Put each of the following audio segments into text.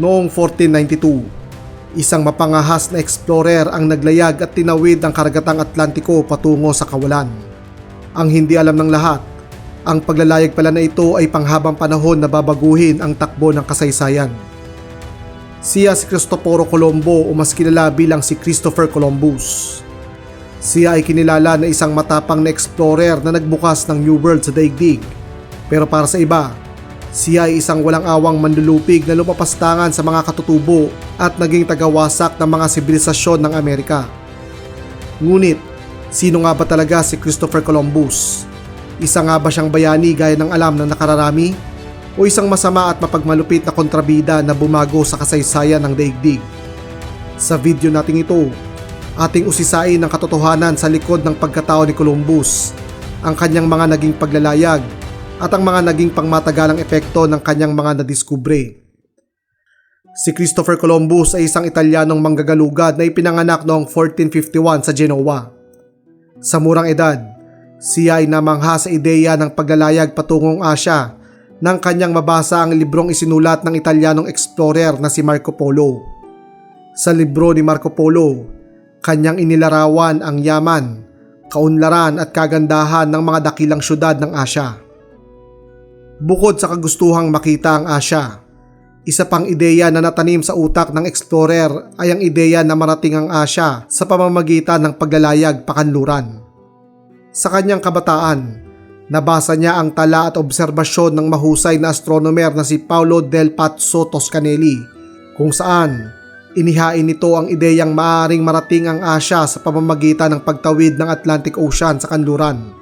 Noong 1492, isang mapangahas na explorer ang naglayag at tinawid ang karagatang Atlantiko patungo sa kawalan. Ang hindi alam ng lahat, ang paglalayag pala na ito ay panghabang panahon na babaguhin ang takbo ng kasaysayan. Siya si Cristoforo Colombo o mas kilala bilang si Christopher Columbus. Siya ay kinilala na isang matapang na explorer na nagbukas ng New World sa daigdig. Pero para sa iba, siya ay isang walang awang manlulupig na lumapastangan sa mga katutubo at naging tagawasak ng mga sibilisasyon ng Amerika. Ngunit, sino nga ba talaga si Christopher Columbus? Isa nga ba siyang bayani gaya ng alam ng nakararami? O isang masama at mapagmalupit na kontrabida na bumago sa kasaysayan ng daigdig? Sa video nating ito, ating usisain ang katotohanan sa likod ng pagkatao ni Columbus, ang kanyang mga naging paglalayag at ang mga naging pangmatagalang epekto ng kanyang mga nadiskubre. Si Christopher Columbus ay isang Italianong manggagalugad na ipinanganak noong 1451 sa Genoa. Sa murang edad, siya ay namangha sa ideya ng paglalayag patungong Asya nang kanyang mabasa ang librong isinulat ng Italianong explorer na si Marco Polo. Sa libro ni Marco Polo, kanyang inilarawan ang yaman, kaunlaran at kagandahan ng mga dakilang syudad ng Asya. Bukod sa kagustuhang makita ang Asya, isa pang ideya na natanim sa utak ng explorer ay ang ideya na marating ang Asya sa pamamagitan ng paglalayag pakanluran. Sa kanyang kabataan, nabasa niya ang tala at obserbasyon ng mahusay na astronomer na si Paolo del Pazzo Toscanelli kung saan inihain nito ang ideyang maaring marating ang Asya sa pamamagitan ng pagtawid ng Atlantic Ocean sa kanluran.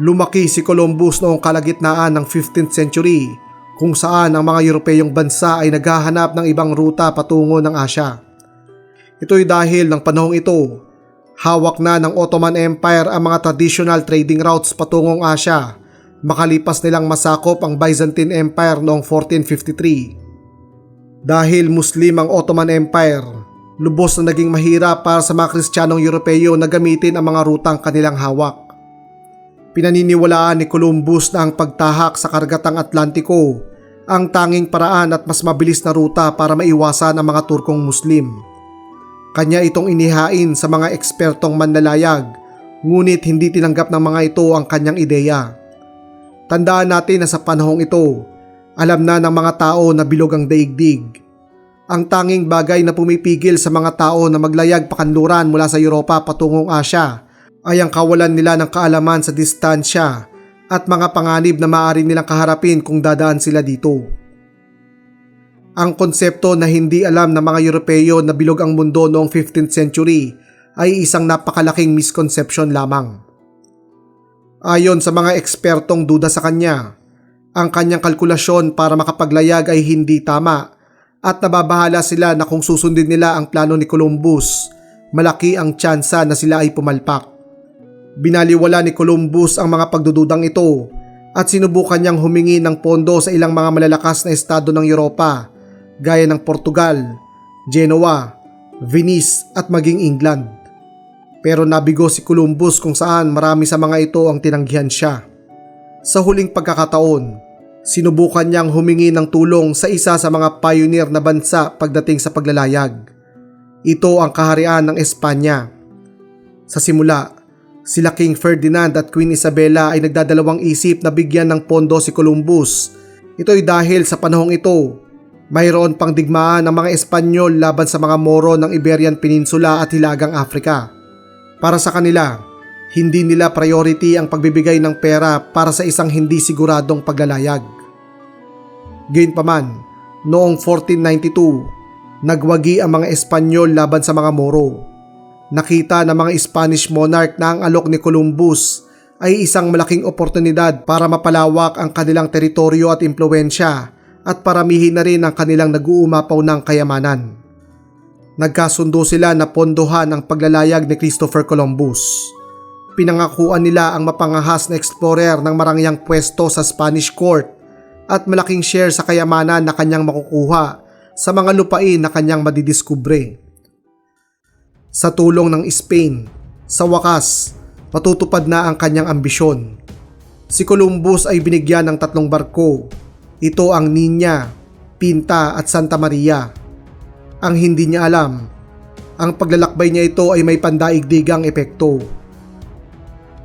Lumaki si Columbus noong kalagitnaan ng 15th century kung saan ang mga Europeyong bansa ay naghahanap ng ibang ruta patungo ng Asya. Ito'y dahil ng panahong ito, hawak na ng Ottoman Empire ang mga traditional trading routes patungong Asya makalipas nilang masakop ang Byzantine Empire noong 1453. Dahil Muslim ang Ottoman Empire, lubos na naging mahirap para sa mga Kristiyanong Europeyo na gamitin ang mga rutang kanilang hawak. Pinaniniwalaan ni Columbus na ang pagtahak sa kargatang Atlantiko ang tanging paraan at mas mabilis na ruta para maiwasan ang mga Turkong Muslim. Kanya itong inihain sa mga ekspertong manlalayag, ngunit hindi tinanggap ng mga ito ang kanyang ideya. Tandaan natin na sa panahong ito, alam na ng mga tao na bilog ang daigdig. Ang tanging bagay na pumipigil sa mga tao na maglayag pakanluran mula sa Europa patungong Asya ay ang kawalan nila ng kaalaman sa distansya at mga panganib na maaari nilang kaharapin kung dadaan sila dito. Ang konsepto na hindi alam ng mga Europeo na bilog ang mundo noong 15th century ay isang napakalaking misconception lamang. Ayon sa mga ekspertong duda sa kanya, ang kanyang kalkulasyon para makapaglayag ay hindi tama at nababahala sila na kung susundin nila ang plano ni Columbus, malaki ang tsansa na sila ay pumalpak. Binaliwala ni Columbus ang mga pagdududang ito at sinubukan niyang humingi ng pondo sa ilang mga malalakas na estado ng Europa gaya ng Portugal, Genoa, Venice at maging England. Pero nabigo si Columbus kung saan marami sa mga ito ang tinanggihan siya. Sa huling pagkakataon, sinubukan niyang humingi ng tulong sa isa sa mga pioneer na bansa pagdating sa paglalayag. Ito ang kaharian ng Espanya. Sa simula, Sila King Ferdinand at Queen Isabella ay nagdadalawang isip na bigyan ng pondo si Columbus. Ito ay dahil sa panahong ito, mayroon pang digmaan ng mga Espanyol laban sa mga Moro ng Iberian Peninsula at Hilagang Afrika. Para sa kanila, hindi nila priority ang pagbibigay ng pera para sa isang hindi siguradong paglalayag. Gayunpaman, noong 1492, nagwagi ang mga Espanyol laban sa mga Moro nakita ng mga Spanish monarch na ang alok ni Columbus ay isang malaking oportunidad para mapalawak ang kanilang teritoryo at impluensya at paramihin na rin ang kanilang nag-uumapaw ng kayamanan. Nagkasundo sila na pondohan ang paglalayag ni Christopher Columbus. Pinangakuan nila ang mapangahas na explorer ng marangyang pwesto sa Spanish court at malaking share sa kayamanan na kanyang makukuha sa mga lupain na kanyang madidiskubre. Sa tulong ng Spain, sa wakas, matutupad na ang kanyang ambisyon. Si Columbus ay binigyan ng tatlong barko. Ito ang Niña, Pinta at Santa Maria. Ang hindi niya alam, ang paglalakbay niya ito ay may pandaigdigang epekto.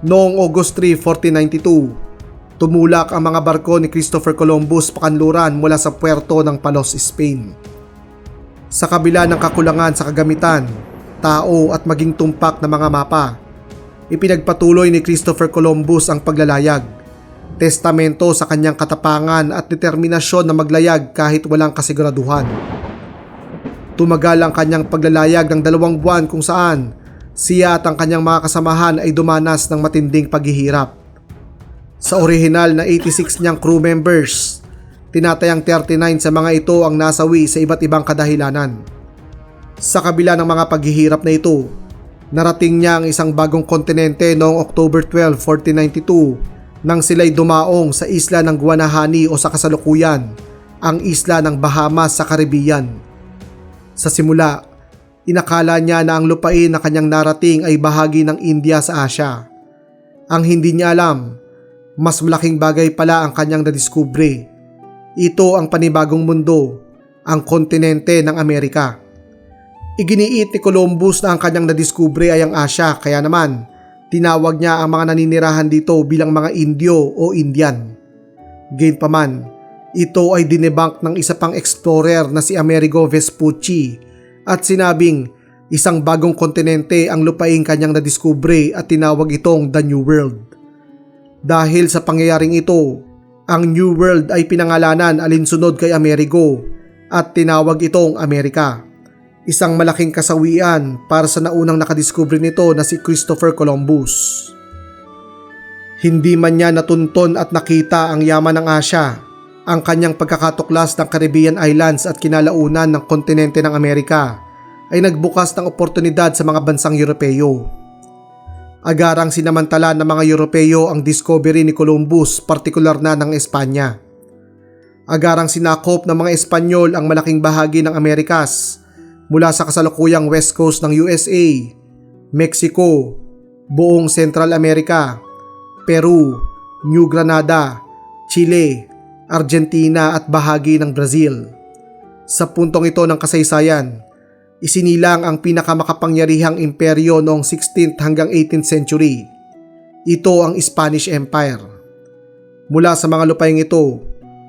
Noong August 3, 1492, tumulak ang mga barko ni Christopher Columbus pakanluran mula sa puerto ng Palos, Spain. Sa kabila ng kakulangan sa kagamitan, tao at maging tumpak na mga mapa, ipinagpatuloy ni Christopher Columbus ang paglalayag, testamento sa kanyang katapangan at determinasyon na maglayag kahit walang kasiguraduhan. Tumagal ang kanyang paglalayag ng dalawang buwan kung saan siya at ang kanyang mga kasamahan ay dumanas ng matinding paghihirap. Sa orihinal na 86 niyang crew members, tinatayang 39 sa mga ito ang nasawi sa iba't ibang kadahilanan. Sa kabila ng mga paghihirap na ito, narating niya ang isang bagong kontinente noong October 12, 1492 nang sila'y dumaong sa isla ng Guanahani o sa kasalukuyan, ang isla ng Bahamas sa Caribbean. Sa simula, inakala niya na ang lupain na kanyang narating ay bahagi ng India sa Asia. Ang hindi niya alam, mas malaking bagay pala ang kanyang nadiskubre. Ito ang panibagong mundo, ang kontinente ng Amerika. Iginiit ni Columbus na ang kanyang nadiskubre ay ang Asia kaya naman tinawag niya ang mga naninirahan dito bilang mga Indio o Indian. Gayunpaman, ito ay dinebank ng isa pang explorer na si Amerigo Vespucci at sinabing isang bagong kontinente ang lupaing kanyang nadiskubre at tinawag itong The New World. Dahil sa pangyayaring ito, ang New World ay pinangalanan alinsunod kay Amerigo at tinawag itong Amerika. Isang malaking kasawian para sa naunang nakadiskubre nito na si Christopher Columbus. Hindi man niya natunton at nakita ang yaman ng Asya, ang kanyang pagkakatuklas ng Caribbean Islands at kinalaunan ng kontinente ng Amerika ay nagbukas ng oportunidad sa mga bansang Europeo. Agarang sinamantala ng mga Europeo ang discovery ni Columbus, partikular na ng Espanya. Agarang sinakop ng mga Espanyol ang malaking bahagi ng Amerikas mula sa kasalukuyang west coast ng USA, Mexico, buong Central America, Peru, New Granada, Chile, Argentina at bahagi ng Brazil. Sa puntong ito ng kasaysayan, isinilang ang pinakamakapangyarihang imperyo noong 16th hanggang 18th century. Ito ang Spanish Empire. Mula sa mga lupaing ito,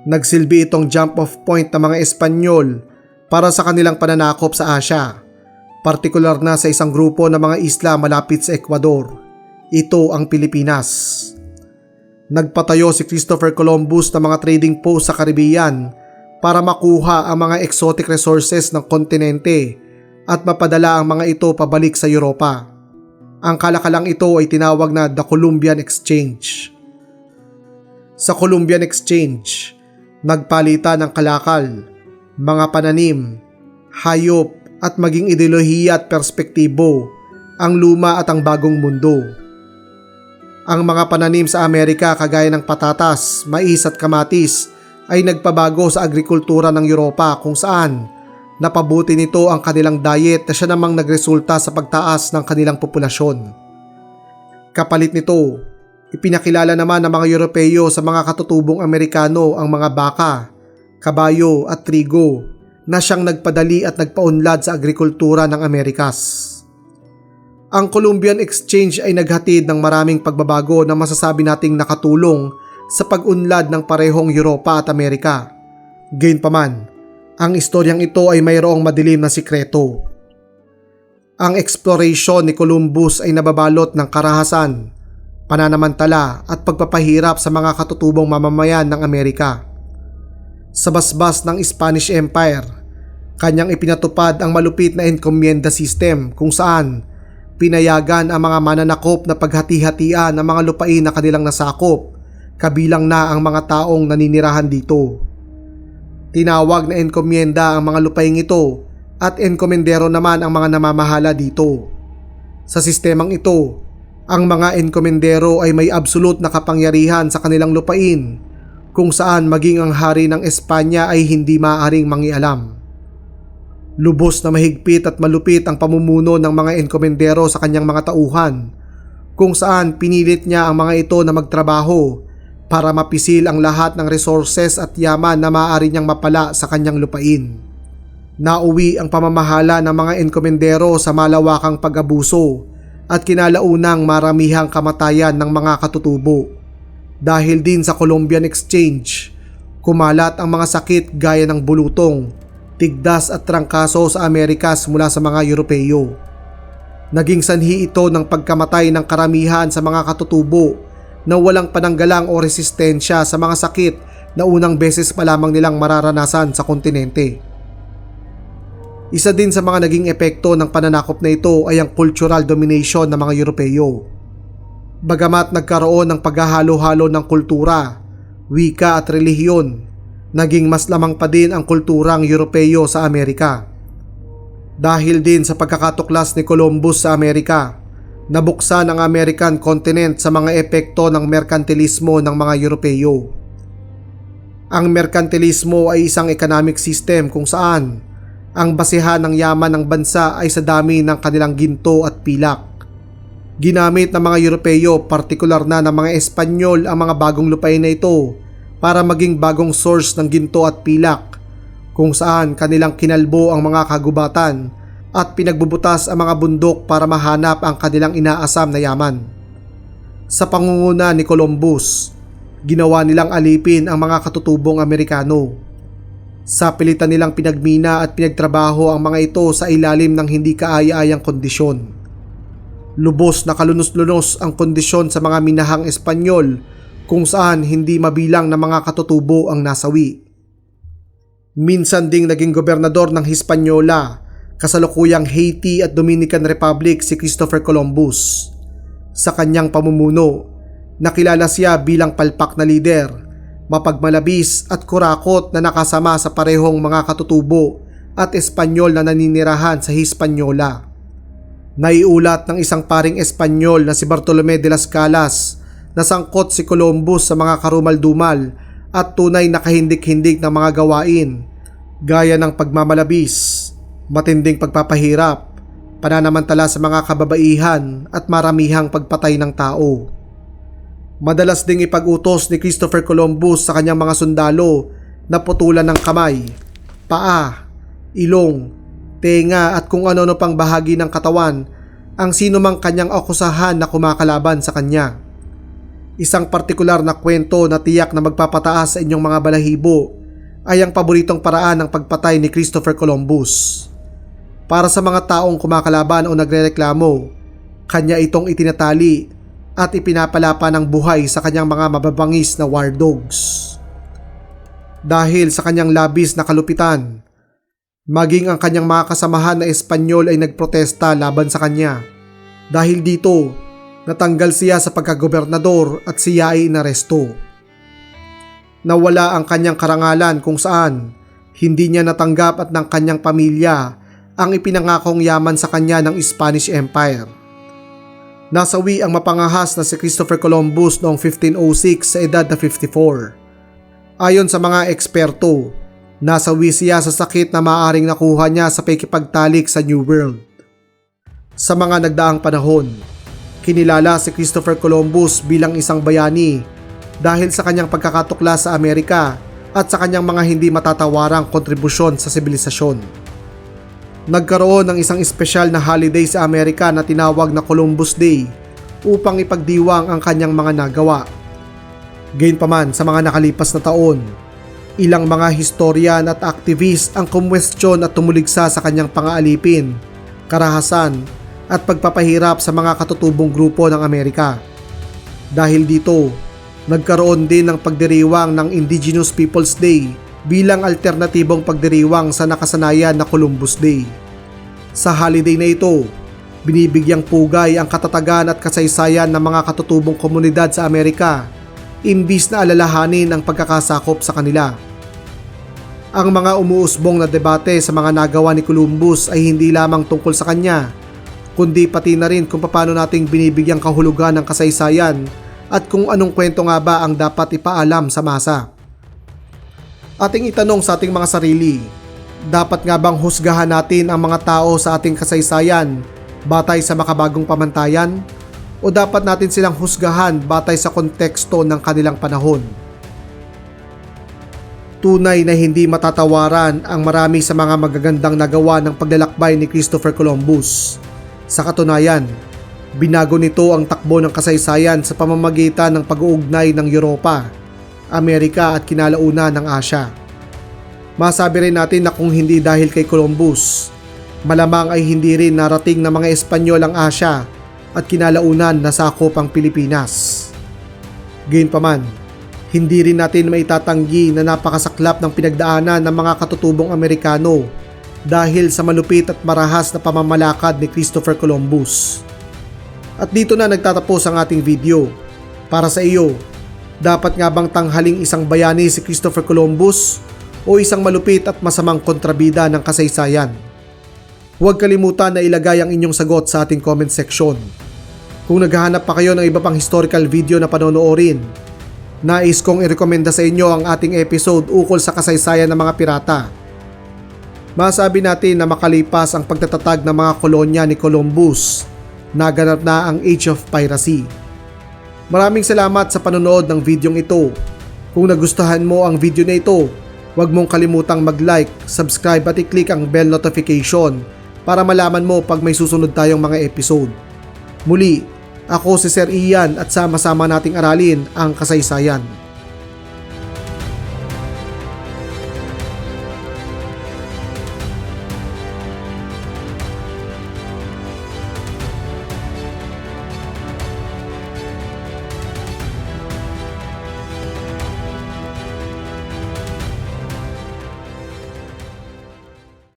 nagsilbi itong jump off point ng mga Espanyol para sa kanilang pananakop sa Asya, partikular na sa isang grupo ng mga isla malapit sa Ecuador. Ito ang Pilipinas. Nagpatayo si Christopher Columbus ng mga trading post sa Caribbean para makuha ang mga exotic resources ng kontinente at mapadala ang mga ito pabalik sa Europa. Ang kalakalang ito ay tinawag na the Columbian Exchange. Sa Columbian Exchange, nagpalitan ng kalakal, mga pananim, hayop at maging ideolohiya at perspektibo ang luma at ang bagong mundo. Ang mga pananim sa Amerika kagaya ng patatas, mais at kamatis ay nagpabago sa agrikultura ng Europa kung saan napabuti nito ang kanilang diet na siya namang nagresulta sa pagtaas ng kanilang populasyon. Kapalit nito, ipinakilala naman ng mga Europeo sa mga katutubong Amerikano ang mga baka, kabayo at trigo na siyang nagpadali at nagpaunlad sa agrikultura ng Amerikas. Ang Columbian Exchange ay naghatid ng maraming pagbabago na masasabi nating nakatulong sa pag-unlad ng parehong Europa at Amerika. Gayunpaman, ang istoryang ito ay mayroong madilim na sikreto. Ang exploration ni Columbus ay nababalot ng karahasan, pananamantala at pagpapahirap sa mga katutubong mamamayan ng Amerika. Sa basbas ng Spanish Empire, kanyang ipinatupad ang malupit na encomienda system kung saan Pinayagan ang mga mananakop na paghati-hatian ang mga lupain na kanilang nasakop, kabilang na ang mga taong naninirahan dito. Tinawag na enkomyenda ang mga lupaing ito at enkomendero naman ang mga namamahala dito. Sa sistemang ito, ang mga enkomendero ay may absolute na kapangyarihan sa kanilang lupain kung saan maging ang hari ng Espanya ay hindi maaaring mangialam. Lubos na mahigpit at malupit ang pamumuno ng mga enkomendero sa kanyang mga tauhan, kung saan pinilit niya ang mga ito na magtrabaho para mapisil ang lahat ng resources at yaman na maaari niyang mapala sa kanyang lupain. Nauwi ang pamamahala ng mga enkomendero sa malawakang pag-abuso at kinalaunang maramihang kamatayan ng mga katutubo. Dahil din sa Columbian Exchange, kumalat ang mga sakit gaya ng bulutong, tigdas at trangkaso sa Amerikas mula sa mga Europeo. Naging sanhi ito ng pagkamatay ng karamihan sa mga katutubo na walang pananggalang o resistensya sa mga sakit na unang beses pa lamang nilang mararanasan sa kontinente. Isa din sa mga naging epekto ng pananakop na ito ay ang cultural domination ng mga Europeo. Bagamat nagkaroon ng paghahalo-halo ng kultura, wika at relihiyon, naging mas lamang pa din ang kulturang Europeo sa Amerika. Dahil din sa pagkakatuklas ni Columbus sa Amerika, nabuksan ang American continent sa mga epekto ng merkantilismo ng mga Europeo. Ang merkantilismo ay isang economic system kung saan ang basehan ng yaman ng bansa ay sa dami ng kanilang ginto at pilak. Ginamit ng mga Europeo, partikular na ng mga Espanyol ang mga bagong lupain na ito para maging bagong source ng ginto at pilak kung saan kanilang kinalbo ang mga kagubatan at pinagbubutas ang mga bundok para mahanap ang kanilang inaasam na yaman. Sa pangunguna ni Columbus, ginawa nilang alipin ang mga katutubong Amerikano. Sa pilitan nilang pinagmina at pinagtrabaho ang mga ito sa ilalim ng hindi kaaya-ayang kondisyon. Lubos na kalunos-lunos ang kondisyon sa mga minahang Espanyol kung saan hindi mabilang na mga katutubo ang nasawi. Minsan ding naging gobernador ng Hispaniola, kasalukuyang Haiti at Dominican Republic si Christopher Columbus. Sa kanyang pamumuno, nakilala siya bilang palpak na lider, mapagmalabis at kurakot na nakasama sa parehong mga katutubo at Espanyol na naninirahan sa Hispaniola. Naiulat ng isang paring Espanyol na si Bartolome de las Calas na sangkot si Columbus sa mga karumal-dumal at tunay na kahindik-hindik ng mga gawain gaya ng pagmamalabis, matinding pagpapahirap, pananamantala sa mga kababaihan at maramihang pagpatay ng tao. Madalas ding ipag-utos ni Christopher Columbus sa kanyang mga sundalo na putulan ng kamay, paa, ilong, tenga at kung ano-ano pang bahagi ng katawan ang sino mang kanyang akusahan na kumakalaban sa kanya. Isang partikular na kwento na tiyak na magpapataas sa inyong mga balahibo ay ang paboritong paraan ng pagpatay ni Christopher Columbus. Para sa mga taong kumakalaban o nagrereklamo, kanya itong itinatali at ipinapalapa ng buhay sa kanyang mga mababangis na war dogs. Dahil sa kanyang labis na kalupitan, maging ang kanyang mga kasamahan na Espanyol ay nagprotesta laban sa kanya. Dahil dito, natanggal siya sa pagkagobernador at siya ay inaresto nawala ang kanyang karangalan kung saan hindi niya natanggap at ng kanyang pamilya ang ipinangakong yaman sa kanya ng Spanish Empire. Nasawi ang mapangahas na si Christopher Columbus noong 1506 sa edad na 54. Ayon sa mga eksperto, nasawi siya sa sakit na maaring nakuha niya sa pagkipagtalik sa New World. Sa mga nagdaang panahon, kinilala si Christopher Columbus bilang isang bayani dahil sa kanyang pagkakatukla sa Amerika at sa kanyang mga hindi matatawarang kontribusyon sa sibilisasyon. Nagkaroon ng isang espesyal na holiday sa Amerika na tinawag na Columbus Day upang ipagdiwang ang kanyang mga nagawa. Gayunpaman sa mga nakalipas na taon, ilang mga historian at aktivist ang kumwestiyon at tumuligsa sa kanyang pangaalipin, karahasan at pagpapahirap sa mga katutubong grupo ng Amerika. Dahil dito, nagkaroon din ng pagdiriwang ng Indigenous Peoples Day bilang alternatibong pagdiriwang sa nakasanayan na Columbus Day. Sa holiday na ito, binibigyang pugay ang katatagan at kasaysayan ng mga katutubong komunidad sa Amerika imbis na alalahanin ang pagkakasakop sa kanila. Ang mga umuusbong na debate sa mga nagawa ni Columbus ay hindi lamang tungkol sa kanya, kundi pati na rin kung paano nating binibigyang kahulugan ng kasaysayan at kung anong kwento nga ba ang dapat ipaalam sa masa. Ating itanong sa ating mga sarili, dapat nga bang husgahan natin ang mga tao sa ating kasaysayan batay sa makabagong pamantayan o dapat natin silang husgahan batay sa konteksto ng kanilang panahon? Tunay na hindi matatawaran ang marami sa mga magagandang nagawa ng paglalakbay ni Christopher Columbus. Sa katunayan, binago nito ang takbo ng kasaysayan sa pamamagitan ng pag-uugnay ng Europa, Amerika at kinalauna ng Asya. Masabi rin natin na kung hindi dahil kay Columbus, malamang ay hindi rin narating ng mga Espanyol ang Asya at kinalaunan na sakop ang Pilipinas. Gayunpaman, hindi rin natin maitatanggi na napakasaklap ng pinagdaanan ng mga katutubong Amerikano dahil sa malupit at marahas na pamamalakad ni Christopher Columbus. At dito na nagtatapos ang ating video. Para sa iyo, dapat nga bang tanghaling isang bayani si Christopher Columbus o isang malupit at masamang kontrabida ng kasaysayan? Huwag kalimutan na ilagay ang inyong sagot sa ating comment section. Kung naghahanap pa kayo ng iba pang historical video na panonoorin, nais kong irekomenda sa inyo ang ating episode ukol sa kasaysayan ng mga pirata. Masabi natin na makalipas ang pagtatatag ng mga kolonya ni Columbus, naganap na ang Age of Piracy. Maraming salamat sa panonood ng videong ito. Kung nagustuhan mo ang video na ito, huwag mong kalimutang mag-like, subscribe at i-click ang bell notification para malaman mo pag may susunod tayong mga episode. Muli, ako si Sir Ian at sama-sama nating aralin ang kasaysayan.